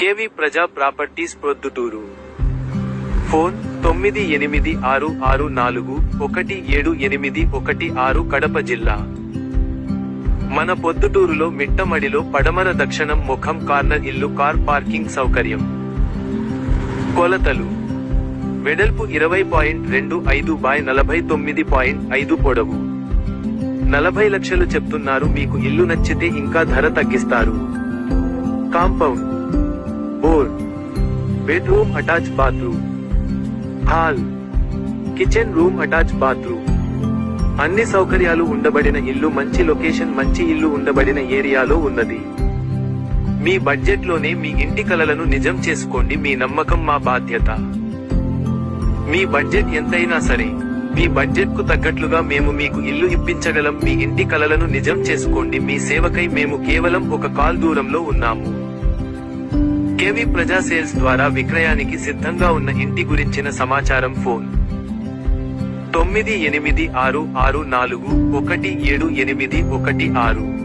KV ప్రజా properties Proddatur. Phone తొమ్మిది ఎనిమిది ఆరు ఆరు నాలుగు ఒకటి ఏడు ఎనిమిది ఒకటి ఆరు కడప జిల్లా. మన పొద్దుటూరులో మిట్టమడిలో పడమర దక్షిణం ముఖం కార్నర్ ఇల్లు కార్ పార్కింగ్ సౌకర్యం. కొలతలు. వెడల్పు ఇరవై పాయింట్ రెండు ఐదు బాయ్ నలభై తొమ్మిది పాయింట్ ఐదు పొడవు. నలభై లక్షలు చెప్తున్నారు మీకు ఇల్లు నచ్చితే ఇంకా ధర తగ్గిస్తారు. Compound. Bore bedroom attach bathroom hall kitchen room attach bathroom అన్ని సౌకర్యాలు ఉండబడిన ఇల్లు మంచి లొకేషన్ మంచి ఇల్లు ఉండబడిన ఏరియాలో ఉన్నది. మీ బడ్జెట్లోనే మీ ఇంటి కలలను నిజం చేసుకోండి మీ నమ్మకం మా బాధ్యత. మీ బడ్జెట్ ఎంతైనా సరే మీ బడ్జెట్కు తగ్గట్లుగా మేము మీకు ఇల్లు ఇప్పించగలం మీ ఇంటి కలలను నిజం చేసుకోండి మీ సేవకై మేము కేవలం ఒక కాల్ దూరంలో ఉన్నాము. కేవి ప్రజా సేల్స్ ద్వారా విక్రయానికి సిద్ధంగా ఉన్న ఇంటి గురించిన సమాచారం ఫోన్. తొమ్మిది ఎనిమిది ఆరు ఆరు నాలుగు ఒకటి ఏడు ఎనిమిది ఒకటి ఆరు.